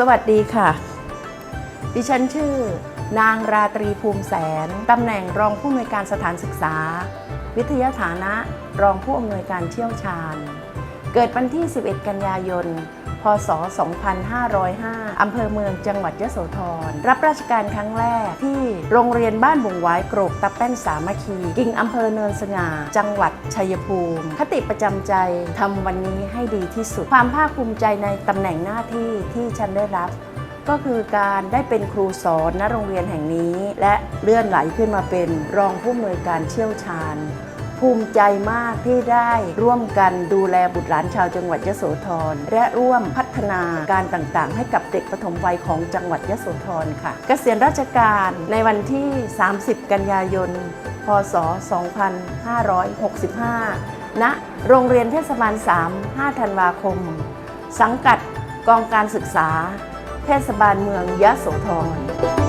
สวัสดีค่ะ ดิฉันชื่อ นางราตรีภูมิแสน ตำแหน่งรองผู้อำนวยการสถานศึกษา วิทยาฐานะรองผู้อำนวยการเชี่ยวชาญ เกิดวันที่ 11 กันยายนพศ 2505 อำเภอเมืองจังหวัดยะโสธร รับราชการครั้งแรกที่โรงเรียนบ้านบุงหวายโกรกตะแป้นสามัคคี กิ่งอำเภอเนินสง่า จังหวัดชัยภูมิ คติประจำใจทำวันนี้ให้ดีที่สุด ความภาคภูมิใจในตำแหน่งหน้าที่ที่ฉันได้รับก็คือการได้เป็นครูสอนณโรงเรียนแห่งนี้ และเลื่อนไหลขึ้นมาเป็นรองผู้อำนวยการเชี่ยวชาญ ภูมิใจมากที่ได้ร่วมกันดูแลบุตรหลานชาวจังหวัดยโสธรและร่วมพัฒนาการต่างๆ ให้กับเด็กปฐมวัยของจังหวัดยโสธรค่ะ เกษียณราชการในวันที่ 30 กันยายน พศ 2565 ณ โรงเรียนเทศบาล 3 5 ธันวาคม สังกัดกองการศึกษา เทศบาลเมืองยะโสธร